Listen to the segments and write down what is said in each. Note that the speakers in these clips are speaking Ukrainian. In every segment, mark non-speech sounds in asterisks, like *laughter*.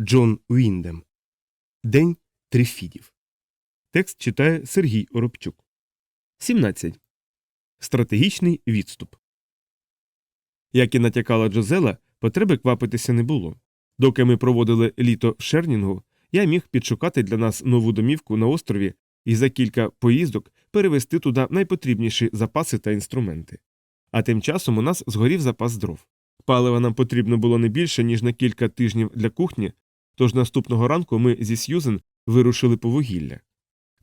Джон Уіндем. День Трифідів. Текст читає Сергій Оробчук. 17. Стратегічний відступ. Як і натякала Джозела, потреби квапитися не було. Доки ми проводили літо в Шернінгу, я міг підшукати для нас нову домівку на острові і за кілька поїздок перевезти туди найпотрібніші запаси та інструменти. А тим часом у нас згорів запас дров. Палива нам потрібно було не більше, ніж на кілька тижнів для кухні, тож наступного ранку ми зі Сьюзен вирушили по вугілля.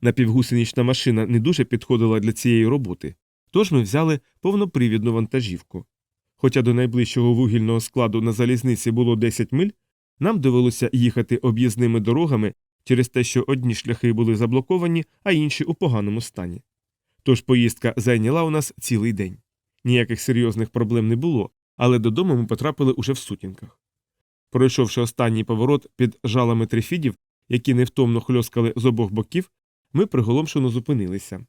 Напівгусенична машина не дуже підходила для цієї роботи, тож ми взяли повнопривідну вантажівку. Хоча до найближчого вугільного складу на залізниці було 10 миль, нам довелося їхати об'їзними дорогами через те, що одні шляхи були заблоковані, а інші у поганому стані. Тож поїздка зайняла у нас цілий день. Ніяких серйозних проблем не було, але додому ми потрапили уже в сутінках. Пройшовши останній поворот під жалами трифідів, які невтомно хльоскали з обох боків, ми приголомшено зупинилися.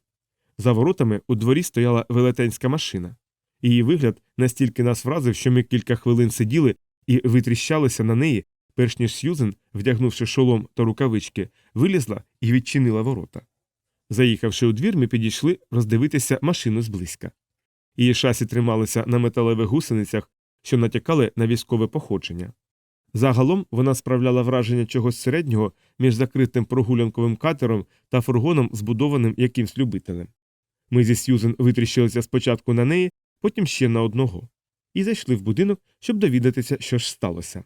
За воротами у дворі стояла велетенська машина. Її вигляд настільки нас вразив, що ми кілька хвилин сиділи і витріщалися на неї, перш ніж Сьюзен, вдягнувши шолом та рукавички, вилізла і відчинила ворота. Заїхавши у двір, ми підійшли роздивитися машину зблизька. Її шасі трималися на металевих гусеницях, що натякали на військове походження. Загалом вона справляла враження чогось середнього між закритим прогулянковим катером та фургоном, збудованим якимсь любителем. Ми зі Сьюзен витріщилися спочатку на неї, потім ще на одного, і зайшли в будинок, щоб довідатися, що ж сталося.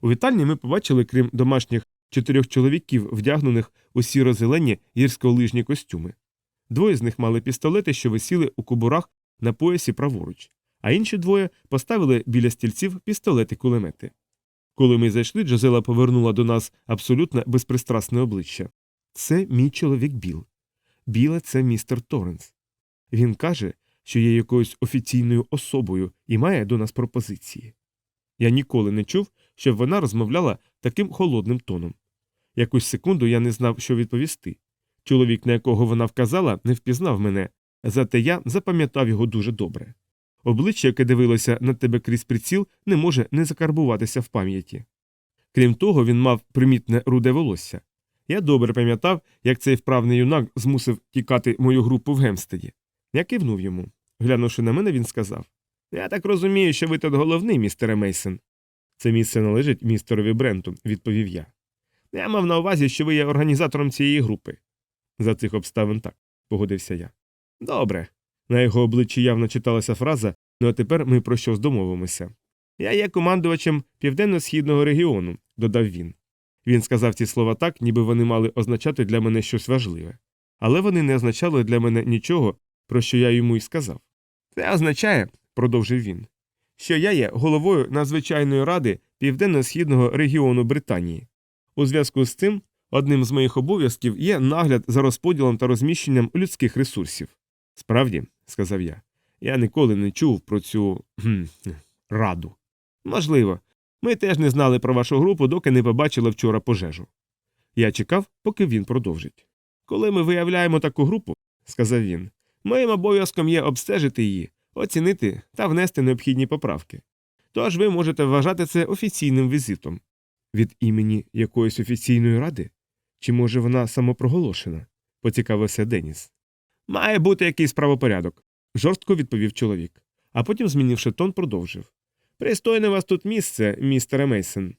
У вітальні ми побачили, крім домашніх чотирьох чоловіків, вдягнених у сіро-зелені гірськолижні костюми. Двоє з них мали пістолети, що висіли у кубурах на поясі праворуч, а інші двоє поставили біля стільців пістолети кулемети. Коли ми зайшли, Джозела повернула до нас абсолютно безпристрасне обличчя. Це мій чоловік Біл. Біле це містер Торренс. Він каже, що є якоюсь офіційною особою і має до нас пропозиції. Я ніколи не чув, щоб вона розмовляла таким холодним тоном. Якусь секунду я не знав, що відповісти. Чоловік, на якого вона вказала, не впізнав мене, зате я запам'ятав його дуже добре. Обличчя, яке дивилося на тебе крізь приціл, не може не закарбуватися в пам'яті. Крім того, він мав примітне руде волосся. Я добре пам'ятав, як цей вправний юнак змусив тікати мою групу в Гемстеді. Я кивнув йому. Глянувши на мене, він сказав Я так розумію, що ви тут головний, містере Мейсон. Це місце належить містерові Бренту, відповів я. Я мав на увазі, що ви є організатором цієї групи. За цих обставин так, погодився я. Добре. На його обличчі явно читалася фраза, ну а тепер ми про щось домовимося. Я є командувачем південно-східного регіону, додав він. Він сказав ці слова так, ніби вони мали означати для мене щось важливе. Але вони не означали для мене нічого, про що я йому й сказав. Це означає, продовжив він, що я є головою надзвичайної ради Південно-Східного регіону Британії. У зв'язку з цим одним з моїх обов'язків є нагляд за розподілом та розміщенням людських ресурсів. Справді, сказав я, я ніколи не чув про цю раду. Можливо, ми теж не знали про вашу групу, доки не побачили вчора пожежу. Я чекав, поки він продовжить. Коли ми виявляємо таку групу, сказав він, моїм обов'язком є обстежити її, оцінити та внести необхідні поправки. Тож ви можете вважати це офіційним візитом. Від імені якоїсь офіційної ради? Чи може вона самопроголошена? поцікавився Деніс. Має бути якийсь правопорядок, жорстко відповів чоловік, а потім, змінивши тон, продовжив. Пристойне вас тут місце, містере Мейсон.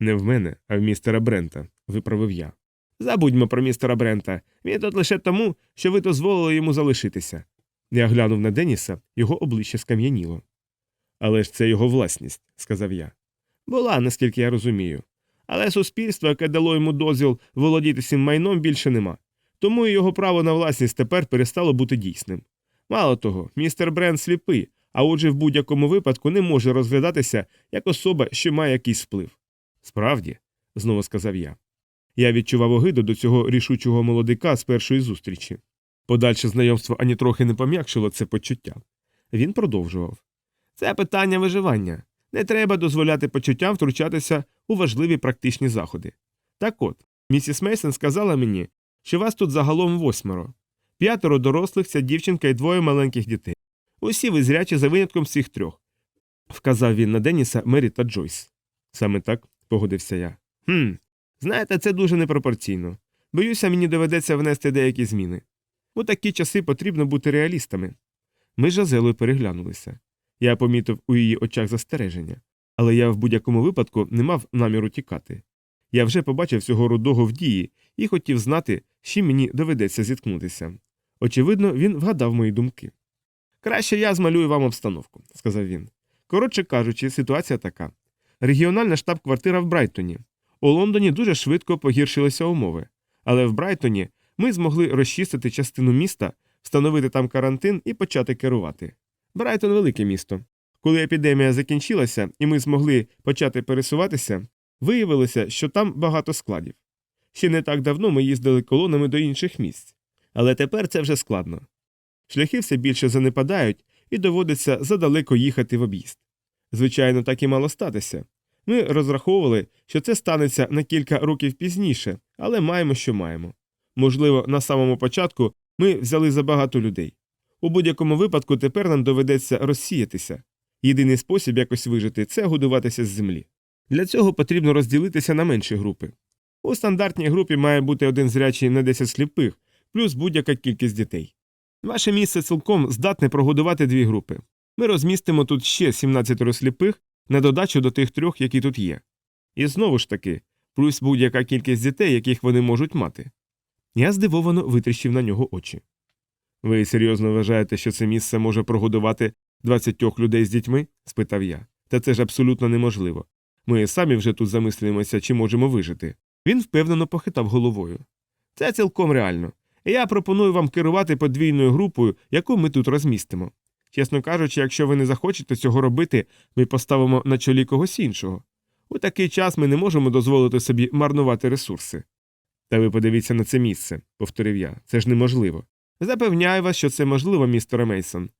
Не в мене, а в містера Брента, виправив я. Забудьмо про містера Брента. Він тут лише тому, що ви дозволили йому залишитися. Я глянув на Деніса, його обличчя скам'яніло. Але ж це його власність, сказав я. Була, наскільки я розумію. Але суспільство, яке дало йому дозвіл володіти цим майном, більше нема. Тому і його право на власність тепер перестало бути дійсним. Мало того, містер Брент сліпий, а отже, в будь-якому випадку не може розглядатися як особа, що має якийсь вплив. Справді, знову сказав я. Я відчував огиду до цього рішучого молодика з першої зустрічі. Подальше знайомство ані трохи не пом'якшило це почуття. Він продовжував це питання виживання. Не треба дозволяти почуттям втручатися у важливі практичні заходи. Так от, місіс Мейсон сказала мені, що вас тут загалом восьмеро, п'ятеро дорослих, ця дівчинка і двоє маленьких дітей. Усі ви зрячі за винятком всіх трьох. Вказав він на Деніса, Мері та Джойс. Саме так, погодився я. Хм, знаєте, це дуже непропорційно. Боюся, мені доведеться внести деякі зміни. У такі часи потрібно бути реалістами. Ми з Жазелою переглянулися. Я помітив у її очах застереження, але я в будь-якому випадку не мав наміру тікати. Я вже побачив цього рудого в дії і хотів знати, з чим мені доведеться зіткнутися. Очевидно, він вгадав мої думки. Краще я змалюю вам обстановку, сказав він. Коротше кажучи, ситуація така. Регіональна штаб-квартира в Брайтоні. У Лондоні дуже швидко погіршилися умови, але в Брайтоні ми змогли розчистити частину міста, встановити там карантин і почати керувати. Брайтон велике місто. Коли епідемія закінчилася і ми змогли почати пересуватися, виявилося, що там багато складів. Ще не так давно ми їздили колонами до інших місць. Але тепер це вже складно. Шляхи все більше занепадають і доводиться задалеко їхати в об'їзд. Звичайно, так і мало статися. Ми розраховували, що це станеться на кілька років пізніше, але маємо, що маємо. Можливо, на самому початку ми взяли забагато людей. У будь-якому випадку тепер нам доведеться розсіятися. Єдиний спосіб якось вижити це годуватися з землі. Для цього потрібно розділитися на менші групи. У стандартній групі має бути один зрячий на 10 сліпих, плюс будь-яка кількість дітей. Ваше місце цілком здатне прогодувати дві групи. Ми розмістимо тут ще 17 сліпих на додачу до тих трьох, які тут є. І знову ж таки, плюс будь-яка кількість дітей, яких вони можуть мати. Я здивовано витріщив на нього очі. Ви серйозно вважаєте, що це місце може прогодувати 20 людей з дітьми? спитав я. Та це ж абсолютно неможливо. Ми самі вже тут замислюємося, чи можемо вижити. Він впевнено похитав головою. Це цілком реально. Я пропоную вам керувати подвійною групою, яку ми тут розмістимо. Чесно кажучи, якщо ви не захочете цього робити, ми поставимо на чолі когось іншого. У такий час ми не можемо дозволити собі марнувати ресурси. Та ви подивіться на це місце, повторив я. Це ж неможливо. Запевняю вас, що це можливо, містере Мейсон.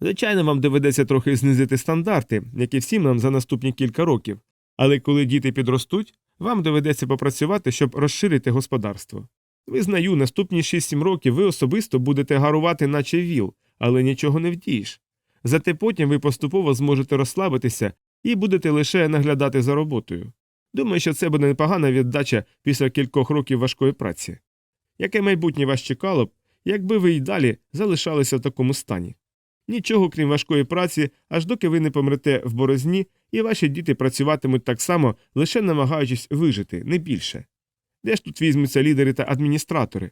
Звичайно, вам доведеться трохи знизити стандарти, як і всім нам за наступні кілька років, але коли діти підростуть, вам доведеться попрацювати, щоб розширити господарство. Визнаю, наступні 6-7 років ви особисто будете гарувати, наче віл, але нічого не вдієш. Зате потім ви поступово зможете розслабитися і будете лише наглядати за роботою. Думаю, що це буде непогана віддача після кількох років важкої праці. Яке майбутнє вас чекало б, якби ви й далі залишалися в такому стані? Нічого крім важкої праці, аж доки ви не помрете в борозні, і ваші діти працюватимуть так само, лише намагаючись вижити, не більше. Де ж тут візьмуться лідери та адміністратори?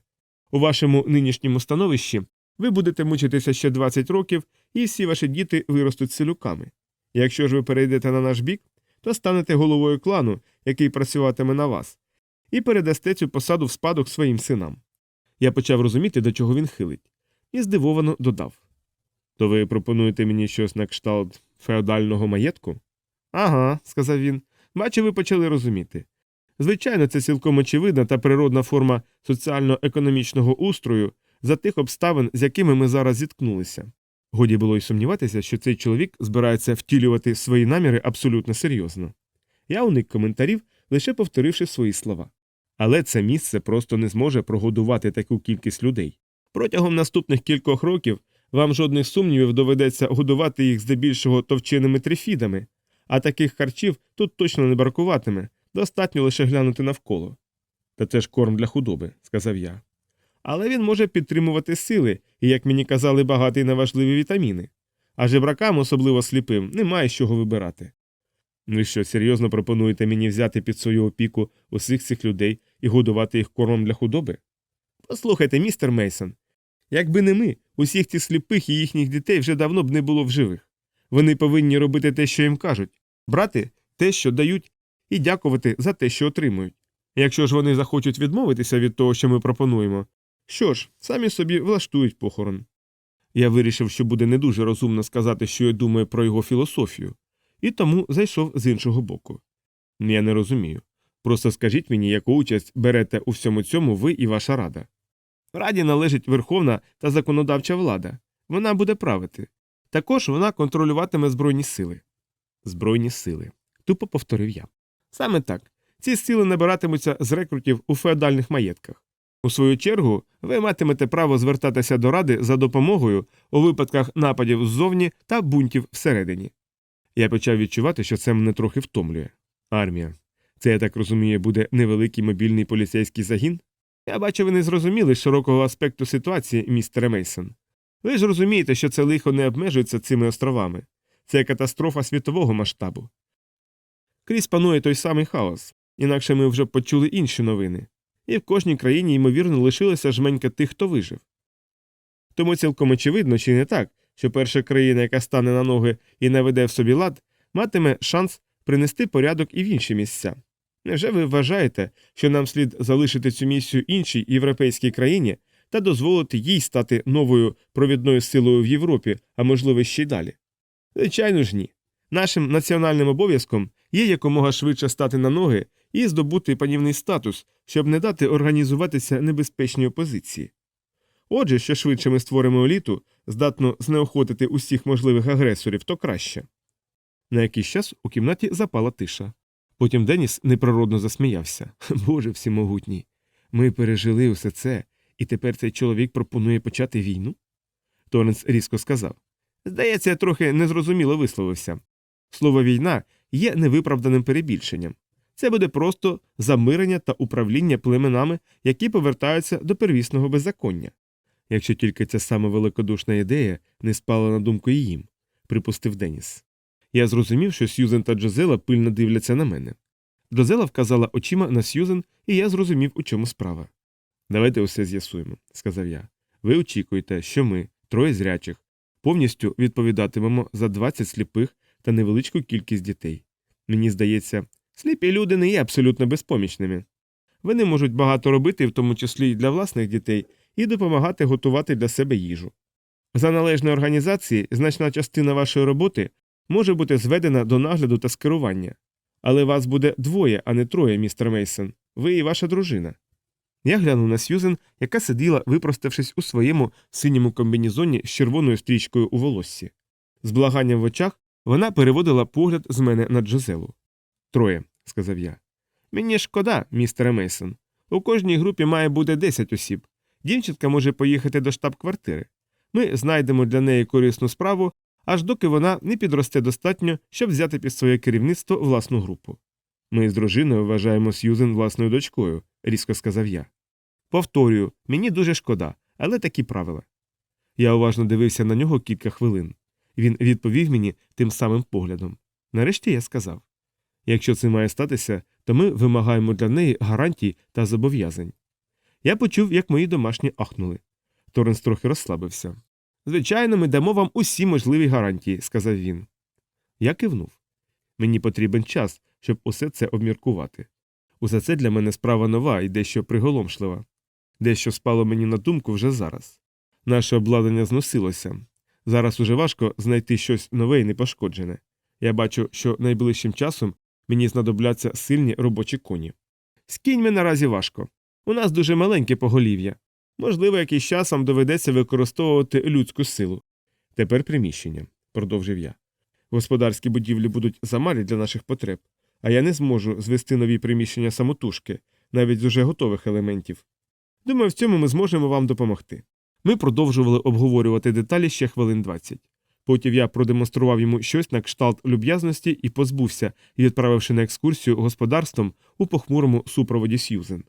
У вашому нинішньому становищі ви будете мучитися ще 20 років, і всі ваші діти виростуть селюками. Якщо ж ви перейдете на наш бік, то станете головою клану, який працюватиме на вас, і передасте цю посаду в спадок своїм синам. Я почав розуміти, до чого він хилить, і здивовано додав. То ви пропонуєте мені щось на кшталт феодального маєтку? Ага, сказав він. Бачу, ви почали розуміти. Звичайно, це цілком очевидна та природна форма соціально-економічного устрою за тих обставин, з якими ми зараз зіткнулися. Годі було й сумніватися, що цей чоловік збирається втілювати свої наміри абсолютно серйозно. Я уник коментарів, лише повторивши свої слова. Але це місце просто не зможе прогодувати таку кількість людей. Протягом наступних кількох років вам жодних сумнівів доведеться годувати їх здебільшого товченими трифідами, а таких харчів тут точно не бракуватиме, достатньо лише глянути навколо. Та це ж корм для худоби, сказав я. Але він може підтримувати сили і, як мені казали, багатий на важливі вітаміни. А жебракам, особливо сліпим, немає з чого вибирати. Ви що, серйозно пропонуєте мені взяти під свою опіку усіх цих людей і годувати їх кормом для худоби? Послухайте, містер Мейсон, якби не ми, усіх цих сліпих і їхніх дітей вже давно б не було в живих. Вони повинні робити те, що їм кажуть, брати те, що дають, і дякувати за те, що отримують. Якщо ж вони захочуть відмовитися від того, що ми пропонуємо, що ж, самі собі влаштують похорон. Я вирішив, що буде не дуже розумно сказати, що я думаю про його філософію, і тому зайшов з іншого боку. Я не розумію. Просто скажіть мені, яку участь берете у всьому цьому ви і ваша рада. Раді належить верховна та законодавча влада. Вона буде правити. Також вона контролюватиме збройні сили. Збройні сили. Тупо повторив я. Саме так. Ці сили набиратимуться з рекрутів у феодальних маєтках. У свою чергу, ви матимете право звертатися до ради за допомогою у випадках нападів ззовні та бунтів всередині. Я почав відчувати, що це мене трохи втомлює. Армія. Це, я так розумію, буде невеликий мобільний поліцейський загін? Я бачу, ви не зрозуміли широкого аспекту ситуації, містере Мейсон. Ви ж розумієте, що це лихо не обмежується цими островами. Це катастрофа світового масштабу. Крізь панує той самий хаос, інакше ми вже почули інші новини, і в кожній країні, ймовірно, лишилося жменька тих, хто вижив. Тому цілком очевидно, чи не так, що перша країна, яка стане на ноги і наведе в собі лад, матиме шанс принести порядок і в інші місця. Невже ви вважаєте, що нам слід залишити цю місію іншій європейській країні та дозволити їй стати новою провідною силою в Європі, а можливо ще й далі? Звичайно ж ні. Нашим національним обов'язком є якомога швидше стати на ноги і здобути панівний статус, щоб не дати організуватися небезпечній опозиції. Отже, що швидше ми створимо еліту, здатну знеохотити усіх можливих агресорів, то краще. На якийсь час у кімнаті запала тиша. Потім Деніс неприродно засміявся. *laughs* Боже всемогутній. Ми пережили усе це, і тепер цей чоловік пропонує почати війну? Торренс різко сказав. Здається, я трохи незрозуміло висловився. Слово війна є невиправданим перебільшенням. Це буде просто замирення та управління племенами, які повертаються до первісного беззаконня. Якщо тільки ця сама великодушна ідея не спала на думку і їм, припустив Деніс. Я зрозумів, що Сьюзен та Джозела пильно дивляться на мене. Джозела вказала очима на Сьюзен, і я зрозумів, у чому справа. Давайте усе з'ясуємо, сказав я. Ви очікуєте, що ми, троє зрячих, повністю відповідатимемо за 20 сліпих та невеличку кількість дітей. Мені здається, сліпі люди не є абсолютно безпомічними. Вони можуть багато робити, в тому числі й для власних дітей, і допомагати готувати для себе їжу. За належної організації значна частина вашої роботи може бути зведена до нагляду та скерування. Але вас буде двоє, а не троє, містер Мейсон. Ви і ваша дружина. Я глянув на Сьюзен, яка сиділа, випроставшись у своєму синьому комбінізоні з червоною стрічкою у волоссі. З благанням в очах вона переводила погляд з мене на Джозелу. Троє, сказав я. Мені шкода, містере Мейсон. У кожній групі має бути 10 осіб. Дівчинка може поїхати до штаб-квартири. Ми знайдемо для неї корисну справу, аж доки вона не підросте достатньо, щоб взяти під своє керівництво власну групу. Ми з дружиною вважаємо Сьюзен власною дочкою, різко сказав я. Повторюю, мені дуже шкода, але такі правила. Я уважно дивився на нього кілька хвилин. Він відповів мені тим самим поглядом. Нарешті я сказав якщо це має статися, то ми вимагаємо для неї гарантій та зобов'язань. Я почув, як мої домашні ахнули. Торренс трохи розслабився. Звичайно, ми дамо вам усі можливі гарантії, сказав він. Я кивнув. Мені потрібен час, щоб усе це обміркувати. Усе це для мене справа нова і дещо приголомшлива. Дещо спало мені на думку вже зараз. Наше обладнання зносилося. Зараз уже важко знайти щось нове і непошкоджене. Я бачу, що найближчим часом мені знадобляться сильні робочі коні. З кіньми наразі важко. У нас дуже маленьке поголів'я. Можливо, якийсь часом доведеться використовувати людську силу. Тепер приміщення, продовжив я. Господарські будівлі будуть замалі для наших потреб, а я не зможу звести нові приміщення самотужки, навіть з уже готових елементів. Думаю, в цьому ми зможемо вам допомогти. Ми продовжували обговорювати деталі ще хвилин 20. Потім я продемонстрував йому щось на кшталт люб'язності і позбувся, відправивши на екскурсію господарством у похмурому супроводі Сьюзен.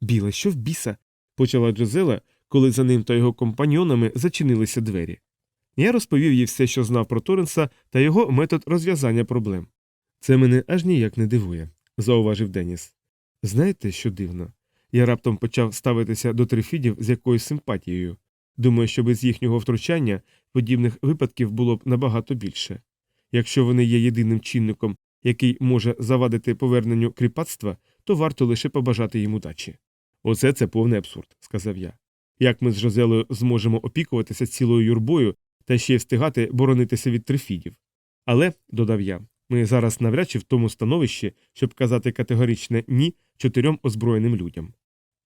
Біле, що в біса? Почала Джозела, коли за ним та його компаньонами зачинилися двері. Я розповів їй все, що знав про Торренса та його метод розв'язання проблем. Це мене аж ніяк не дивує, зауважив Деніс. Знаєте, що дивно? Я раптом почав ставитися до трифідів з якоюсь симпатією. Думаю, що без їхнього втручання подібних випадків було б набагато більше. Якщо вони є єдиним чинником, який може завадити поверненню кріпацтва, то варто лише побажати їм удачі. Оце це повний абсурд, сказав я. Як ми з Жозелою зможемо опікуватися цілою юрбою та ще й встигати боронитися від трифідів? Але, додав я, ми зараз навряд чи в тому становищі, щоб казати категоричне ні чотирьом озброєним людям.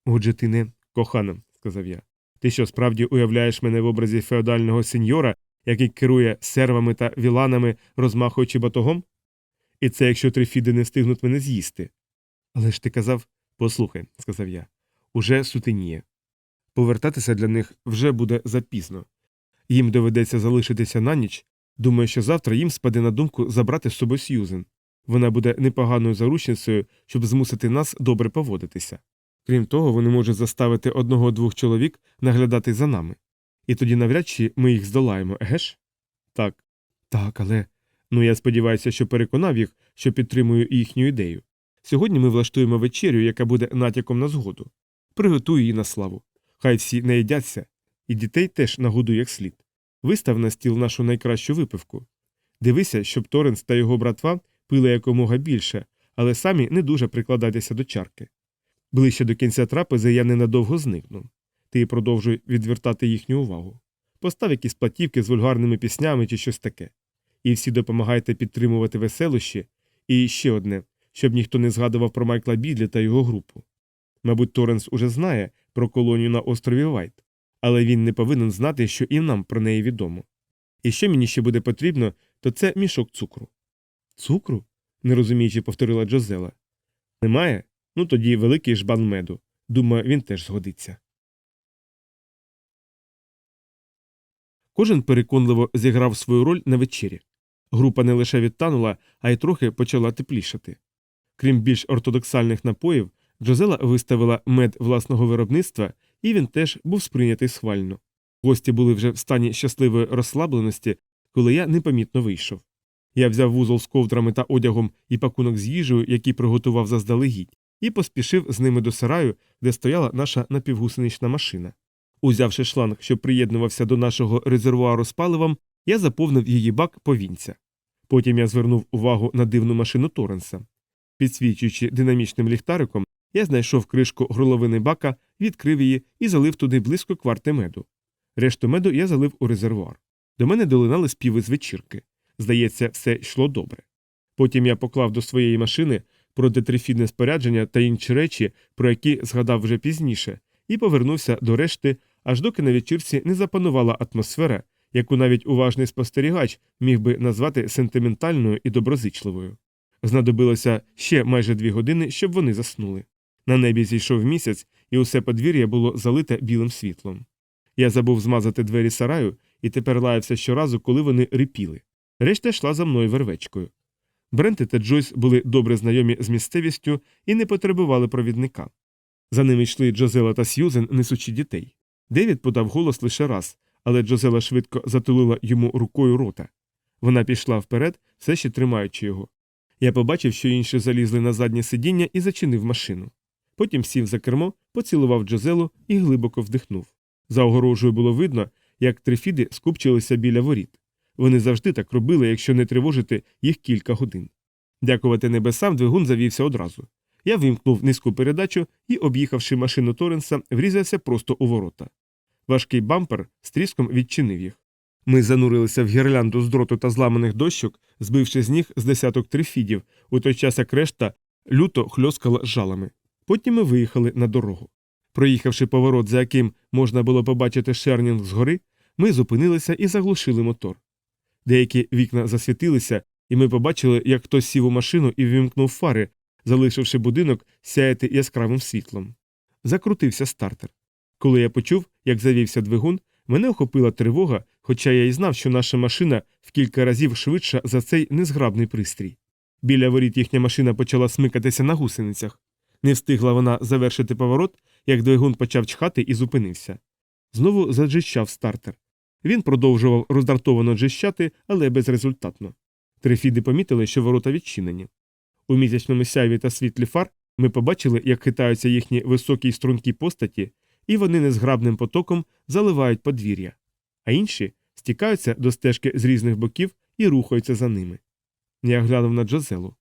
Отже, ти не кохана, сказав я. Ти що справді уявляєш мене в образі феодального сеньора, який керує сервами та віланами, розмахуючи батогом? І це якщо трифіди не встигнуть мене з'їсти. Але ж ти казав послухай, сказав я, уже сутеніє. Повертатися для них вже буде запізно. Їм доведеться залишитися на ніч. Думаю, що завтра їм спаде на думку забрати з собою Сьюзен. Вона буде непоганою заручницею, щоб змусити нас добре поводитися. Крім того, вони можуть заставити одного-двох чоловік наглядати за нами. І тоді навряд чи ми їх здолаємо, еге ж? Так. Так, але. Ну я сподіваюся, що переконав їх, що підтримую їхню ідею. Сьогодні ми влаштуємо вечерю, яка буде натяком на згоду. Приготую її на славу. Хай всі не їдяться, і дітей теж нагодуй як слід. Вистав на стіл нашу найкращу випивку. Дивися, щоб Торренс та його братва пили якомога більше, але самі не дуже прикладайтеся до чарки. Ближче до кінця трапези я ненадовго зникну. Ти продовжуй відвертати їхню увагу. Постав якісь платівки з вульгарними піснями чи щось таке. І всі допомагайте підтримувати веселощі. І ще одне, щоб ніхто не згадував про Майкла Бідлі та його групу. Мабуть, Торренс уже знає про колонію на острові Вайт, але він не повинен знати, що і нам про неї відомо. І що мені ще буде потрібно, то це мішок цукру. Цукру? не розуміючи, повторила Джозела. Немає? Ну тоді великий жбан меду. Думаю, він теж згодиться. Кожен переконливо зіграв свою роль на вечері. Група не лише відтанула, а й трохи почала теплішати. Крім більш ортодоксальних напоїв, Джозела виставила мед власного виробництва, і він теж був сприйнятий схвально. Гості були вже в стані щасливої розслабленості, коли я непомітно вийшов. Я взяв вузол з ковдрами та одягом і пакунок з їжею, який приготував заздалегідь, і поспішив з ними до сараю, де стояла наша напівгусенична машина. Узявши шланг, що приєднувався до нашого резервуару з паливом, я заповнив її бак повінця. Потім я звернув увагу на дивну машину Торренса. Підсвічуючи динамічним ліхтариком, я знайшов кришку горловини бака, відкрив її і залив туди близько кварти меду. Решту меду я залив у резервуар. До мене долинали співи з вечірки. Здається, все йшло добре. Потім я поклав до своєї машини протитрифідне спорядження та інші речі, про які згадав вже пізніше, і повернувся до решти, аж доки на вечірці не запанувала атмосфера, яку навіть уважний спостерігач міг би назвати сентиментальною і доброзичливою. Знадобилося ще майже дві години, щоб вони заснули. На небі зійшов місяць, і усе подвір'я було залите білим світлом. Я забув змазати двері сараю і тепер лаявся щоразу, коли вони рипіли. Решта йшла за мною вервечкою. Бренти та Джойс були добре знайомі з місцевістю і не потребували провідника. За ними йшли Джозела та Сьюзен, несучи дітей. Девід подав голос лише раз, але Джозела швидко затулила йому рукою рота. Вона пішла вперед, все ще тримаючи його. Я побачив, що інші залізли на заднє сидіння і зачинив машину. Потім сів за кермо, поцілував Джозелу і глибоко вдихнув. За огорожею було видно, як трифіди скупчилися біля воріт. Вони завжди так робили, якщо не тривожити їх кілька годин. Дякувати небесам, двигун завівся одразу. Я вимкнув низьку передачу і, об'їхавши машину Торренса, врізався просто у ворота. Важкий бампер з тріском відчинив їх. Ми занурилися в гірлянду з дроту та зламаних дощок, збивши з ніг з десяток трифідів, у той час як решта люто хльоскала жалами. Потім ми виїхали на дорогу. Проїхавши поворот, за яким можна було побачити шернінг згори, ми зупинилися і заглушили мотор. Деякі вікна засвітилися, і ми побачили, як хтось сів у машину і вимкнув фари, залишивши будинок сяяти яскравим світлом. Закрутився стартер. Коли я почув, як завівся двигун, мене охопила тривога, хоча я й знав, що наша машина в кілька разів швидша за цей незграбний пристрій. Біля воріт їхня машина почала смикатися на гусеницях. Не встигла вона завершити поворот, як двигун почав чхати і зупинився. Знову заджищав стартер. Він продовжував роздратовано джищати, але безрезультатно. Трифіди помітили, що ворота відчинені. У місячному сяйві та світлі фар ми побачили, як хитаються їхні високі й стрункі постаті, і вони незграбним потоком заливають подвір'я, а інші стікаються до стежки з різних боків і рухаються за ними. Я глянув на Джозелу.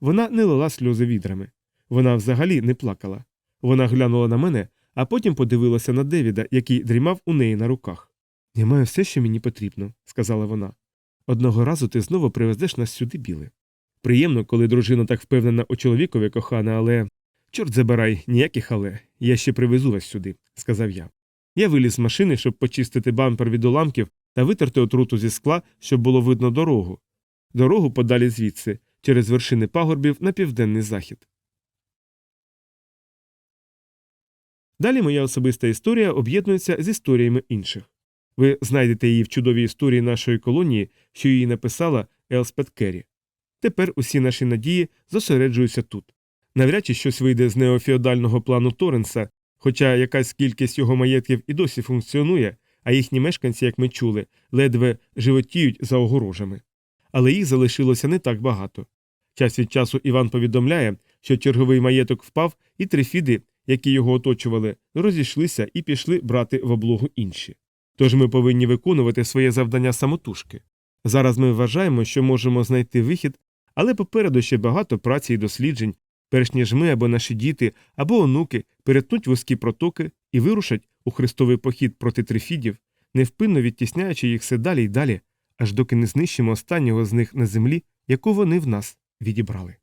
Вона не лила сльози відрами. Вона взагалі не плакала. Вона глянула на мене, а потім подивилася на Девіда, який дрімав у неї на руках. Я маю все, що мені потрібно, сказала вона. Одного разу ти знову привезеш нас сюди біле. Приємно, коли дружина так впевнена у чоловікові кохана, але. Чорт забирай, ніяких але. Я ще привезу вас сюди, сказав я. Я виліз з машини, щоб почистити бампер від уламків та витерти отруту зі скла, щоб було видно дорогу. Дорогу подалі звідси, через вершини пагорбів на південний захід. Далі моя особиста історія об'єднується з історіями інших. Ви знайдете її в чудовій історії нашої колонії, що її написала Елспет Керрі. Тепер усі наші надії зосереджуються тут. Навряд чи щось вийде з неофеодального плану Торренса, хоча якась кількість його маєтків і досі функціонує, а їхні мешканці, як ми чули, ледве животіють за огорожами. Але їх залишилося не так багато. Час від часу Іван повідомляє, що черговий маєток впав, і трифіди, які його оточували, розійшлися і пішли брати в облогу інші. Тож ми повинні виконувати своє завдання самотужки. Зараз ми вважаємо, що можемо знайти вихід, але попереду ще багато праці і досліджень, перш ніж ми або наші діти, або онуки перетнуть вузькі протоки і вирушать у хрестовий похід проти трифідів, невпинно відтісняючи їх все далі й далі, аж доки не знищимо останнього з них на землі, яку вони в нас відібрали.